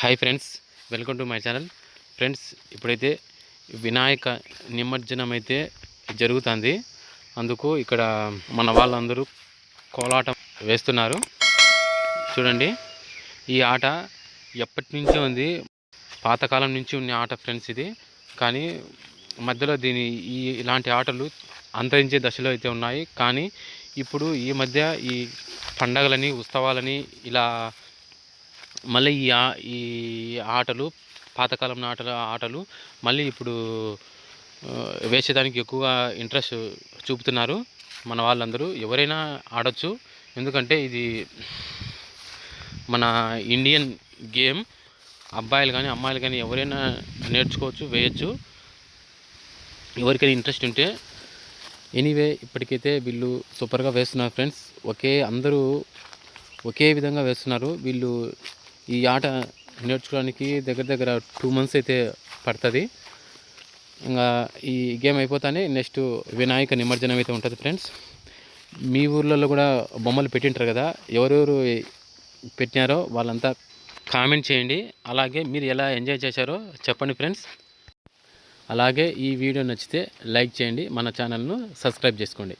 Hi friends welcome to my channel friends ఇప్పుడైతే వినాయక నిమజ్జనం అయితే జరుగుతుంది. అందుకు ఇక్కడ మన వాళ్ళందరూ కోలాటం వేస్తున్నారు. చూడండి ఈ ఆట ఎప్పటి నుంచో ఉంది. పాతకాలం నుంచి ఉన్న ఆట ఫ్రెండ్స్ ఇది. కానీ మధ్యలో దీని ఈ ఇలాంటి ఆటలు అంతరించే దశలో అయితే ఉన్నాయి. కానీ ఇప్పుడు ఈ మధ్య ఈ పండగలని ఉత్సవాలని ఇలా మళ్ళీ ఈ ఈ ఆటలు పాతకాలం ఆటల ఆటలు మళ్ళీ ఇప్పుడు వేసేదానికి ఎక్కువగా ఇంట్రెస్ట్ చూపుతున్నారు మన వాళ్ళందరూ. ఎవరైనా ఆడొచ్చు. ఎందుకంటే ఇది మన ఇండియన్ గేమ్. అబ్బాయిలు కానీ అమ్మాయిలు కానీ ఎవరైనా నేర్చుకోవచ్చు వేయచ్చు. ఎవరికైనా ఇంట్రెస్ట్ ఉంటే. ఎనీవే ఇప్పటికైతే వీళ్ళు సూపర్గా వేస్తున్నారు ఫ్రెండ్స్. ఒకే అందరూ ఒకే విధంగా వేస్తున్నారు. వీళ్ళు ఈ ఆట నేర్చుకోవడానికి దగ్గర దగ్గర టూ మంత్స్ అయితే పడుతుంది. ఇంకా ఈ గేమ్ అయిపోతానే నెక్స్ట్ వినాయక నిమజ్జనం అయితే ఉంటుంది ఫ్రెండ్స్ మీ ఊర్లలో కూడా బొమ్మలు పెట్టింటారు కదా ఎవరెవరు పెట్టినారో వాళ్ళంతా కామెంట్ చేయండి. అలాగే మీరు ఎలా ఎంజాయ్ చేశారో చెప్పండి ఫ్రెండ్స్ అలాగే ఈ వీడియో నచ్చితే లైక్ చేయండి మన ఛానల్ను సబ్స్క్రైబ్ చేసుకోండి.